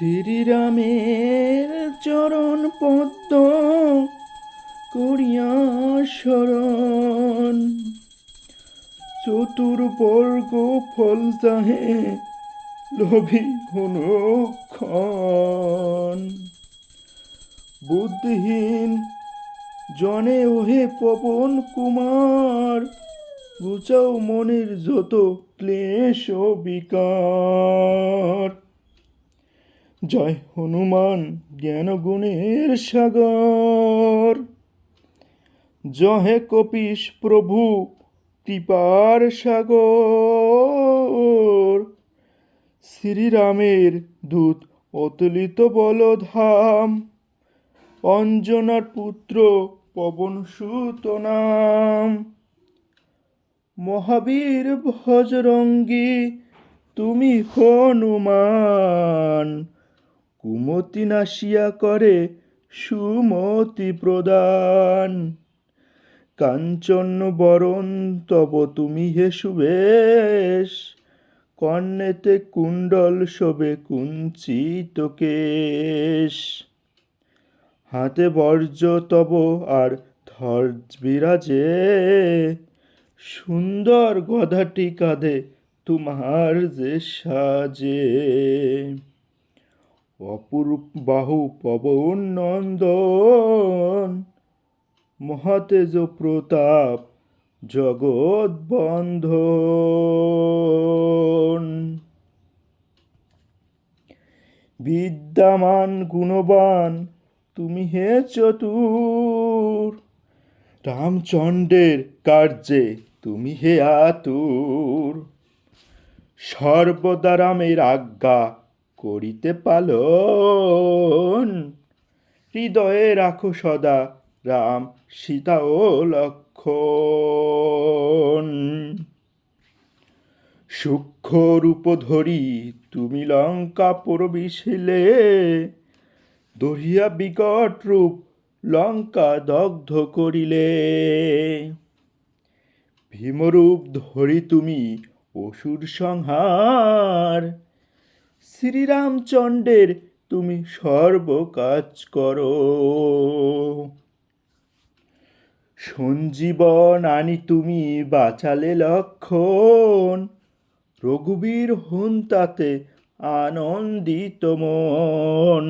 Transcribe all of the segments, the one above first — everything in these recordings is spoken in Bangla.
শ্রীরামের চরণ পদ্ম করিয়া শরণ। চতুর্বর্গ ফল চাহে লোভী হনুক্ষণ বুদ্ধিহীন জনে ওহে পবন কুমার গুচাও মনের যত ক্লেশ বিকার। জয় হনুমান জ্ঞান গুণের সাগর। জহে কপিস প্রভু কৃপার সাগর। শ্রীরামের দূত অতুলিত বলধাম। অঞ্জনার পুত্র পবন নাম। মহাবীর ভজরঙ্গী, তুমি হনুমান। কুমতি নাশিয়া করে সুমতি প্রদান। কাঞ্চন বরণ, তব তুমি হে সুবেশ। কর্ণেতে কুণ্ডল শোভে কুঞ্চিত কেশ। হাতে বর্জ্য, তব আর ধর্জ বিরাজে। সুন্দর গধাটি কাঁধে, তোমার যে সাজে। অপরূপ বাহু পবন নন্দন, মহাতেজ প্রতাপ জগৎ বন্ধ বিদ্যামান গুণবান, তুমি হে চতুর, রামচন্দ্রের কার্যে তুমি হে আতুর। সর্বদা রামের আজ্ঞা করিতে পালন। হৃদয়ে রাখো সদা রাম, সীতা ও লক্ষণ। সূক্ষ্ম রূপ ধরি তুমি লঙ্কা প্রবিশিলে দরিয়া বিকট রূপ লঙ্কা দগ্ধ করিলে। ভীমরূপ ধরি তুমি অসুর সংহার শ্রীরামচন্দ্রের তুমি সর্ব কাজ করো। সঞ্জীবন আনি তুমি বাঁচালে লক্ষণ, রঘুবীর হন তাতে আনন্দিত মন।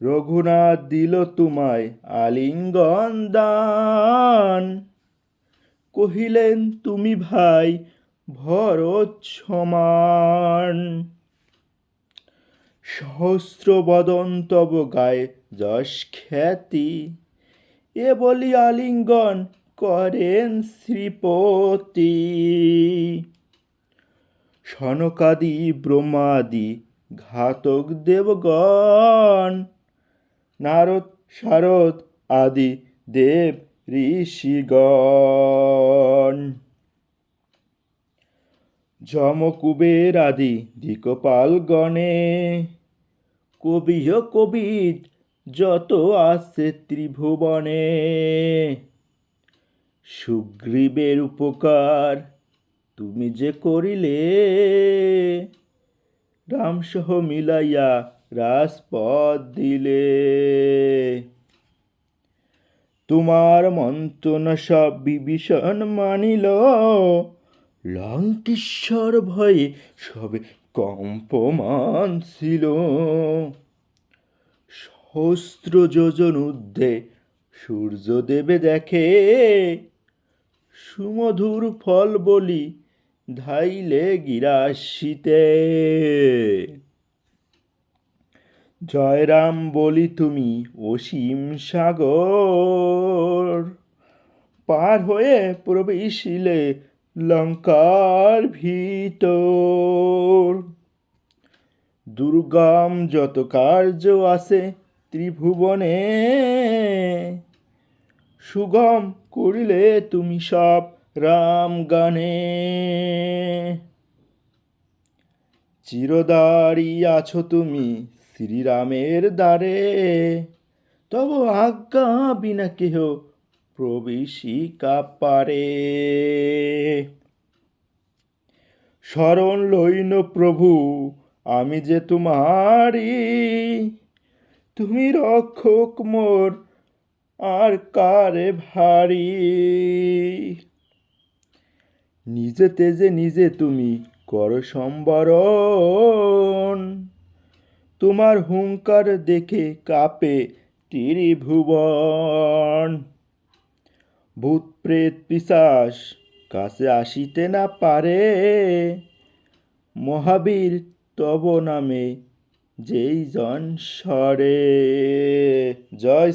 রঘুনাথ দিল তোমায় আলিঙ্গন দান, কহিলেন, তুমি ভাই ভরত সমান সহস্র বদন তব গায়ে যশ খ্যাতি। এ বলি আলিঙ্গন করেন শ্রীপতি। সনকাদি ব্রহ্মাদি ঘাতক দেবগণ। নারদ, শারদ আদি দেব ঋষিগণ। যমকুবের আদি দিকপাল গণে। কবিহ কবিদ যত আছে ত্রিভুবনে। সুগ্রীবের উপকার তুমি যে করিলে। রামসহ মিলাইয়া রাজপথ দিলে। তোমার মন্ত্রণা সব বিভীষণ মানিল। লঙ্কেশ্বর ভয়ে সবে কম্পমান ছিল। সহস্র যোজন ঊর্ধ্বে সূর্যদেবে দেখে, সুমধুর ফল বলি ধাইলে গিরাশিতে জয়রাম বলি তুমি অসীম সাগর, পার হয়ে প্রবেশিলে লঙ্কার ভিতর। দুর্গম যত কার্য আছে ত্রিভুবনে, সুগম করিলে তুমি সব রাম গানে। চিরদারি আছো তুমি শ্রীরামের দ্বারে, তব আজ্ঞা বিনা কেহ প্রবেশিকা পারে শরণ লইন প্রভু, আমি যে তোমারই, তুমি রক্ষক মোর, আর কারে ভারী? নিজেতে যে নিজে তুমি করো সম্বরণ, তোমার হুঙ্কার দেখে কাঁপে ত্রিভুবন। ভূত প্রেত পিসাস কাছে আসিতে না পারে। মহাবীর তব নামে যেই জন সরে। জয়